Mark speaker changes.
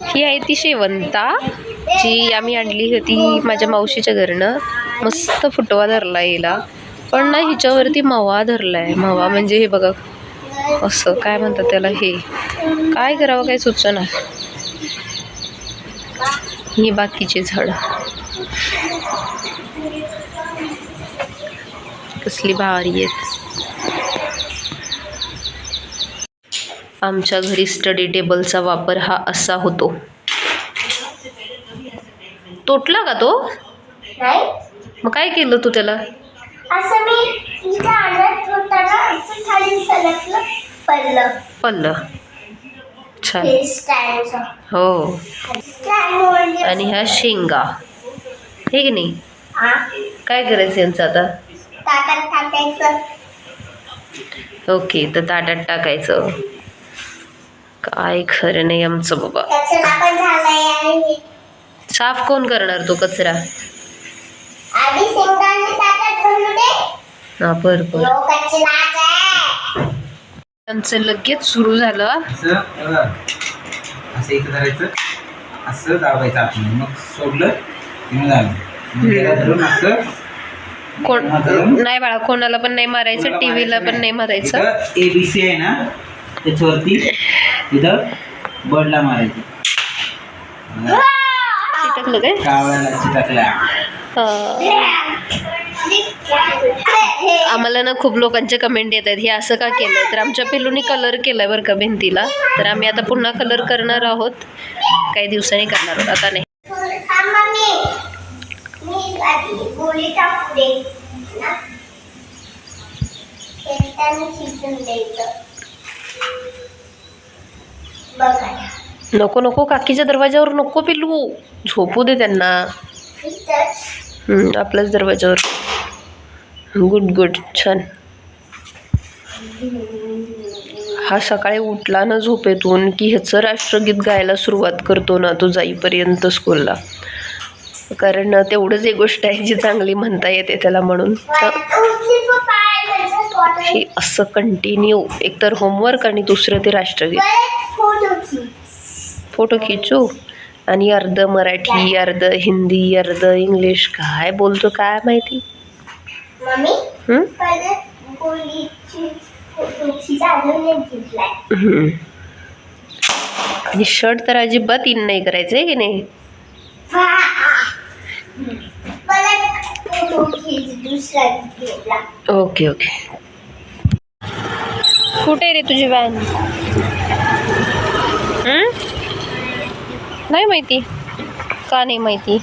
Speaker 1: ही आहे ती शेवंता जी आम्ही आणली होती माझ्या मावशीच्या घरनं. मस्त फुटवा धरला हिला. पण ना हिच्यावरती मवा धरलाय. मवा म्हणजे हे बघा असं काय म्हणतात त्याला हे? काय करावं काय सुचना? ही बाकीची झाड. कसली भारी आहेत. आमच्या घरी स्टडी टेबलचा वापर हा असा होतो. तुटला का तो? मग काय केलं तू त्याला?
Speaker 2: पडलं.
Speaker 1: छान.
Speaker 2: हे
Speaker 1: हो.
Speaker 2: म्हणजे
Speaker 1: आणि ह्या शेंगा. हे की नाही? काय करायचं यांचं आता? ओके तर ताटात टाकायचं. काय खरं नाही आमचं बाबा. साफ कोण करणार तो कचरा? हा बरं बरं.
Speaker 2: आहे.
Speaker 1: त्यांचं लगेच सुरू झालं.
Speaker 3: असं. असं इथं धरायचं. असं दाबायचं आपण. मग सोडलं धरून असं
Speaker 1: कोण
Speaker 3: हा,
Speaker 1: नाही बाळा कोणाला पण नाही मारायचं टीव्हीला पण नाही मारायचं.
Speaker 3: ए बी सी आहे ना त्याच्यावरती इथं बर्डला मारायचं. बघा,
Speaker 1: चिटकलं काय?
Speaker 3: कावळ्याला चिटकला.
Speaker 1: हा. आम्हाला ना खूप लोकांचे कमेंट येत आहेत. हे असं का केलंय? तर आमच्या पिल्लूनी कलर केलाय बरं का भिंतीला. तर आम्ही आता पुन्हा कलर करणार आहोत. काही दिवसांनी करणार आहोत. आता नाही.
Speaker 2: गोळी टाकू दे ना शेंगदाणे शिजून द्यायचं बघा
Speaker 1: नको नको काकीच्या दरवाजावर नको पिलू. झोपू दे त्यांना. हम्म, आपल्याच दरवाजावर गुड गुड छान. हा सकाळी उठला ना झोपेतून की ह्याचं राष्ट्रगीत गायला सुरुवात करतो ना तो जाईपर्यंत स्कूलला कारण तेवढंच एक गोष्ट आहे जी चांगली म्हणता येते त्याला म्हणून. तर हे असं कंटिन्यू एकतर होमवर्क आणि दुसरं ते राष्ट्रगीत.
Speaker 2: फोटो खीच.
Speaker 1: आणि अर्ध मराठी अर्ध हिंदी अर्ध इंग्लिश. काय बोलतो काय माहिती. आणि शर्ट तर अजिबात इन नाही करायचं आहे की नाही
Speaker 2: परत फोटो खीच दुसरा घेतला
Speaker 1: ओके ओके. कुठे आहे रे तुझी व्हॅन नाही माहिती. का नाही माहिती?